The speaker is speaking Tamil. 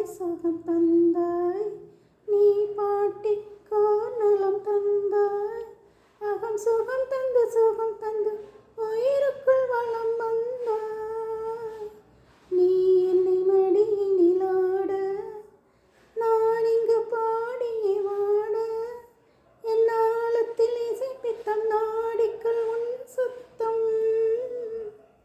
தாய் சுகம் தந்தாய் நீ பாட்டிக்கோ நலம் தந்தாய். அகம் சுகம் தந்து சுகம் தந்து.